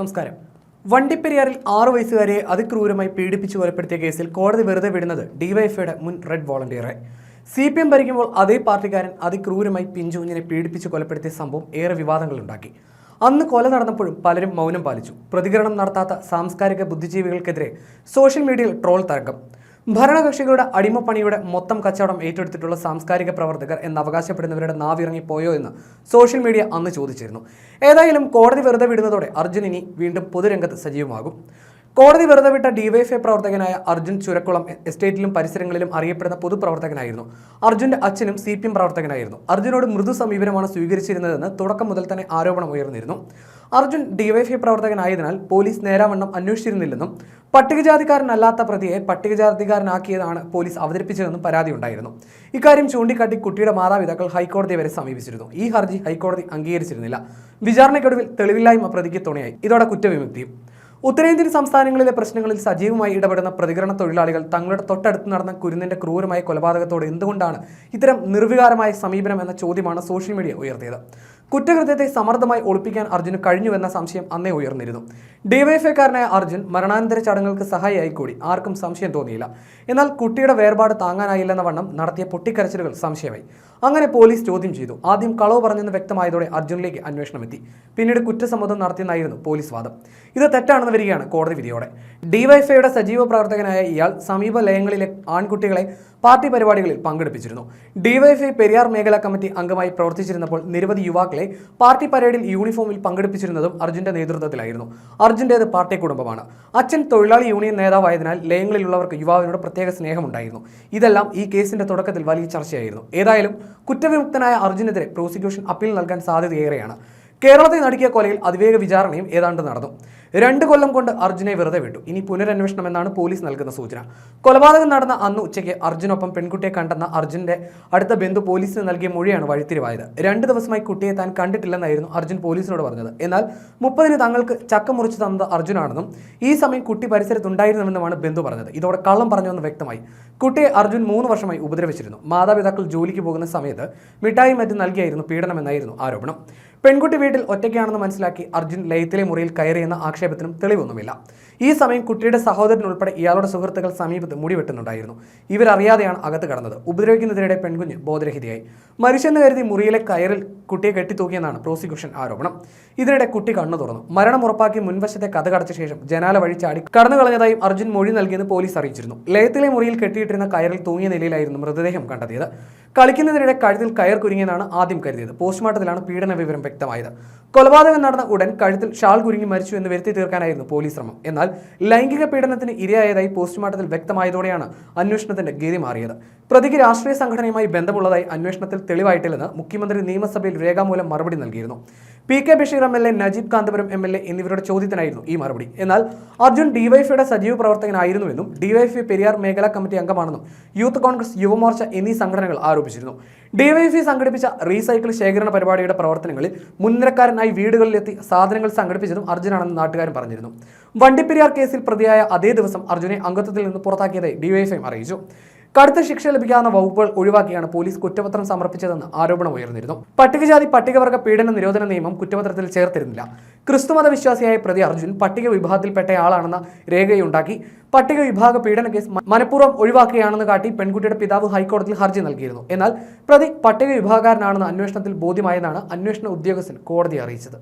നമസ്കാരം. വണ്ടിപ്പെരിയാറിൽ ആറു വയസ്സുകാരെ അതിക്രൂരമായി പീഡിപ്പിച്ച് കൊലപ്പെടുത്തിയ കേസിൽ കോടതി വെറുതെ വിടുന്നത് ഡിവൈഎഫ്ഐയുടെ മുൻ റെഡ് വോളണ്ടിയറെ. സി പി എം ഭരിക്കുമ്പോൾ അതേ പാർട്ടിക്കാരൻ അതിക്രൂരമായി പിഞ്ചുകുഞ്ഞിനെ പീഡിപ്പിച്ച് കൊലപ്പെടുത്തിയ സംഭവം ഏറെ വിവാദങ്ങളുണ്ടാക്കി. അന്ന് കൊല നടന്നപ്പോഴും പലരും മൗനം പാലിച്ചു. പ്രതികരണം നടത്താത്ത സാംസ്കാരിക ബുദ്ധിജീവികൾക്കെതിരെ സോഷ്യൽ മീഡിയയിൽ ട്രോൾ തരംഗം. ഭരണകക്ഷികളുടെ അടിമപ്പണിയുടെ മൊത്തം കച്ചവടം ഏറ്റെടുത്തിട്ടുള്ള സാംസ്കാരിക പ്രവർത്തകർ എന്ന് അവകാശപ്പെടുന്നവരുടെ നാവിറങ്ങി പോയോ എന്ന് സോഷ്യൽ മീഡിയ അന്ന് ചോദിച്ചിരുന്നു. ഏതായാലും കോടതി വെറുതെ വിടുന്നതോടെ അർജുൻ ഇനി വീണ്ടും പൊതുരംഗത്ത് സജീവമാകും. കോടതി വെറുതെ വിട്ട ഡിവൈഎഫ്ഐ പ്രവർത്തകനായ അർജുൻ ചുരക്കുളം എസ്റ്റേറ്റിലും പരിസരങ്ങളിലും അറിയപ്പെടുന്ന പൊതുപ്രവർത്തകനായിരുന്നു. അർജുന്റെ അച്ഛനും സി പി എം പ്രവർത്തകനായിരുന്നു. അർജുനോട് മൃദു സമീപനമാണ് സ്വീകരിച്ചിരുന്നതെന്ന് തുടക്കം മുതൽ തന്നെ ആരോപണം ഉയർന്നിരുന്നു. അർജുൻ ഡിവൈഎഫ്ഐ പ്രവർത്തകനായതിനാൽ പോലീസ് നേരാവണ്ണം അന്വേഷിച്ചിരുന്നില്ലെന്നും പട്ടികജാതിക്കാരനല്ലാത്ത പ്രതിയെ പട്ടികജാതിക്കാരനാക്കിയതാണ് പോലീസ് അവതരിപ്പിച്ചതെന്നും പരാതിയുണ്ടായിരുന്നു ഇക്കാര്യം ചൂണ്ടിക്കാട്ടി കുട്ടിയുടെ മാതാപിതാക്കൾ ഹൈക്കോടതിയെ വരെ സമീപിച്ചിരുന്നു. ഈ ഹർജി ഹൈക്കോടതി അംഗീകരിച്ചിരുന്നില്ല. വിചാരണയ്ക്കൊടുവിൽ തെളിവില്ലായ്മ പ്രതിക്ക് തുണയായി. ഇതോടെ കുറ്റവിമുക്തിയും ഉത്തരേന്ത്യൻ സംസ്ഥാനങ്ങളിലെ പ്രശ്നങ്ങളിൽ സജീവമായി ഇടപെടുന്ന പ്രതികരണ തൊഴിലാളികൾ തങ്ങളുടെ തൊട്ടടുത്ത് നടന്ന കുരുന്നിന്റെ ക്രൂരമായ കൊലപാതകത്തോട് എന്തുകൊണ്ടാണ് ഇത്തരം നിർവികാരമായ സമീപനം എന്ന ചോദ്യമാണ് സോഷ്യൽ മീഡിയ ഉയർത്തിയത്. കുറ്റകൃത്യത്തെ സമർത്ഥമായി ഒളിപ്പിക്കാൻ അർജുന് കഴിഞ്ഞുവെന്ന സംശയം അന്നേ ഉയർന്നിരുന്നു. ഡിവൈഎഫ്ഐക്കാരനായ അർജുൻ മരണാനന്തര ചടങ്ങുകൾക്ക് സഹായിയായി കൂടി. ആർക്കും സംശയം തോന്നിയില്ല. എന്നാൽ കുട്ടിയുടെ വേർപാട് താങ്ങാനായില്ലെന്ന വണ്ണം നടത്തിയ പൊട്ടിക്കരച്ചിലുകൾ സംശയമായി. അങ്ങനെ പോലീസ് ചോദ്യം ചെയ്തു. ആദ്യം കളവ് പറഞ്ഞെന്ന് വ്യക്തമായതോടെ അർജുനിലേക്ക് അന്വേഷണം എത്തി പിന്നീട് കുറ്റസമ്മതം നടത്തിയെന്നായിരുന്നു പോലീസ് വാദം. ഇത് തെറ്റാണെന്ന് വരികയാണ് കോടതി വിധിയോടെ. ഡിവൈഎഫ്ഐയുടെ സജീവ പ്രവർത്തകനായ ഇയാൾ സമീപ ലയങ്ങളിലെ ആൺകുട്ടികളെ പാർട്ടി പരിപാടികളിൽ പങ്കെടുപ്പിച്ചിരുന്നു. ഡിവൈഎഫ്ഐ പെരിയാർ മേഖലാ കമ്മിറ്റി അംഗമായി പ്രവർത്തിച്ചിരുന്നപ്പോൾ നിരവധി യുവാക്കളെ പാർട്ടി പരേഡിൽ യൂണിഫോമിൽ പങ്കെടുപ്പിച്ചിരുന്നതും അർജുന്റെ നേതൃത്വത്തിലായിരുന്നു. അർജുന്റേത് പാർട്ടി കുടുംബമാണ്. അച്ഛൻ തൊഴിലാളി യൂണിയൻ നേതാവായതിനാൽ ലയങ്ങളിലുള്ളവർക്ക് യുവാവിനോട് പ്രത്യേക സ്നേഹമുണ്ടായിരുന്നു. ഇതെല്ലാം ഈ കേസിന്റെ തുടക്കത്തിൽ വലിയ ചർച്ചയായിരുന്നു. ഏതായാലും കുറ്റവിമുക്തനായ അർജുനെതിരെ പ്രോസിക്യൂഷൻ അപ്പീൽ നൽകാൻ സാധ്യതയേറെയാണ്. കേരളത്തെ നടക്കിയ കൊലയിൽ അതിവേഗ വിചാരണയും ഏതാണ്ട് നടന്നു. രണ്ട് കൊല്ലം കൊണ്ട് അർജുനെ വെറുതെ വിട്ടു. ഇനി പുനരന്വേഷണം എന്നാണ് പോലീസ് നൽകുന്ന സൂചന. കൊലപാതകം നടന്ന അന്ന് ഉച്ചയ്ക്ക് അർജുനൊപ്പം പെൺകുട്ടിയെ കണ്ടെന്ന അർജുന്റെ അടുത്ത ബന്ധു പോലീസിന് നൽകിയ മൊഴിയാണ് വഴിത്തിരിവായത്. രണ്ട് ദിവസമായി കുട്ടിയെ താൻ കണ്ടിട്ടില്ലെന്നായിരുന്നു അർജുൻ പോലീസിനോട് പറഞ്ഞത്. എന്നാൽ മുപ്പതിന് തങ്ങൾക്ക് ചക്ക മുറിച്ച് തന്നത് അർജുനാണെന്നും ഈ സമയം കുട്ടി പരിസരത്തുണ്ടായിരുന്നുവെന്നുമാണ് ബന്ധു പറഞ്ഞത്. ഇതോടെ കള്ളം പറഞ്ഞുവെന്ന് വ്യക്തമായി. കുട്ടിയെ അർജുൻ മൂന്ന് വർഷമായി ഉപദ്രവിച്ചിരുന്നു. മാതാപിതാക്കൾ ജോലിക്ക് പോകുന്ന സമയത്ത് മിഠായി മറ്റും നൽകിയായിരുന്നു പീഡനമെന്നായിരുന്നു ആരോപണം. പെൺകുട്ടി വീട്ടിൽ ഒറ്റയ്ക്കാണെന്ന് മനസ്സിലാക്കി അർജുൻ ലയത്തിലെ മുറിയിൽ കയറിയെന്ന ആക്ഷേപത്തിനും തെളിവൊന്നുമില്ല. ഈ സമയം കുട്ടിയുടെ സഹോദരൻ ഉൾപ്പെടെ ഇയാളുടെ സുഹൃത്തുക്കൾ സമീപത്ത് മുടി വെട്ടുന്നുണ്ടായിരുന്നു ഇവരറിയാതെയാണ് അകത്ത് കടന്നത്. ഉപദ്രവിക്കുന്നതിനിടെ പെൺകുഞ്ഞ് ബോധരഹിതയായി. മരിച്ചെന്ന് കരുതി മുറിയിലെ കയറിൽ കുട്ടിയെ കെട്ടിത്തൂക്കിയെന്നാണ് പ്രോസിക്യൂഷൻ ആരോപണം. ഇതിനിടെ കുട്ടി കണ്ണു തുറന്നു. മരണം ഉറപ്പാക്കി മുൻവശത്തെ കഥ കടച്ച ശേഷം ജനാല വഴി ചാടി കടന്നു കളഞ്ഞതായും അർജുൻ മൊഴി നൽകിയെന്ന് പോലീസ് അറിയിച്ചിരുന്നു. ലയത്തിലെ മുറിയിൽ കെട്ടിയിട്ടിരുന്ന കയറിൽ തൂങ്ങിയ നിലയിലായിരുന്നു മൃതദേഹം കണ്ടെത്തിയത്. കളിക്കുന്നതിനിടെ കഴുത്തിൽ കയർ കുരുങ്ങിയെന്നാണ് ആദ്യം കരുതിയത്. പോസ്റ്റ്മോർട്ടത്തിലാണ് പീഡന വിവരം വ്യക്തമായത്. കൊലപാതകം നടന്ന ഉടൻ കഴുത്തിൽ ഷാൾ കുരുങ്ങി മരിച്ചു എന്ന് വരുത്തി തീർക്കാനായിരുന്നു പോലീസ് ശ്രമം. എന്നാൽ ലൈംഗിക പീഡനത്തിന് ഇരയായതായി പോസ്റ്റ്മോർട്ടത്തിൽ വ്യക്തമായതോടെയാണ് അന്വേഷണത്തിന്റെ ഗതി മാറിയത്. പ്രതിക്ക് രാഷ്ട്രീയ സംഘടനയുമായി ബന്ധമുള്ളതായി അന്വേഷണത്തിൽ തെളിവായിട്ടില്ലെന്ന് മുഖ്യമന്ത്രി നിയമസഭയിൽ രേഖാമൂലം മറുപടി നൽകിയിരുന്നു. P K Basheer M L A Najeeb Kanthapuram M L A എന്നിവരുടെ ചോദ്യത്തിനായിരുന്നു ഈ മറുപടി. എന്നാൽ അർജുൻ ഡിവൈഫൈയുടെ സജീവ പ്രവർത്തകനായിരുന്നുവെന്നും ഡിവൈഫൈ പെരിയാർ മേഖലാ കമ്മിറ്റി അംഗമാണെന്നും യൂത്ത് കോൺഗ്രസ് യുവമോർച്ച എന്നീ സംഘടനകൾ ആരോപിച്ചിരുന്നു. ഡിവൈഎഫ്ഐ സംഘടിപ്പിച്ച റീസൈക്കിൾ ശേഖരണ പരിപാടിയുടെ പ്രവർത്തനങ്ങളിൽ മുൻനിരക്കാരനായി വീടുകളിലെത്തി സാധനങ്ങൾ സംഘടിപ്പിച്ചതും അർജുനാണെന്ന് നാട്ടുകാരും പറഞ്ഞിരുന്നു. വണ്ടിപ്പെരിയാർ കേസിൽ പ്രതിയായ അതേ ദിവസം അർജുനെ അംഗത്വത്തിൽ നിന്ന് പുറത്താക്കിയതായി ഡിവൈഫൈ അറിയിച്ചു. കടുത്ത ശിക്ഷ ലഭിക്കാവുന്ന വകുപ്പുകൾ ഒഴിവാക്കിയാണ് പോലീസ് കുറ്റപത്രം സമർപ്പിച്ചതെന്ന് ആരോപണം ഉയർന്നിരുന്നു. പട്ടികജാതി പട്ടികവർഗ പീഡന നിരോധന നിയമം കുറ്റപത്രത്തിൽ ചേർത്തിരുന്നില്ല. ക്രിസ്തുമത വിശ്വാസിയായ പ്രതി അർജുൻ പട്ടിക വിഭാഗത്തിൽപ്പെട്ടയാളാണെന്ന രേഖയുണ്ടാക്കി. പട്ടിക വിഭാഗ പീഡന കേസ് മനഃപൂർവം ഒഴിവാക്കുകയാണെന്ന് കാട്ടി പെൺകുട്ടിയുടെ പിതാവ് ഹൈക്കോടതിയിൽ ഹർജി നൽകിയിരുന്നു. എന്നാൽ പ്രതി പട്ടിക വിഭാഗക്കാരനാണെന്ന് അന്വേഷണത്തിൽ ബോധ്യമായെന്നാണ് അന്വേഷണ ഉദ്യോഗസ്ഥൻ കോടതി അറിയിച്ചത്.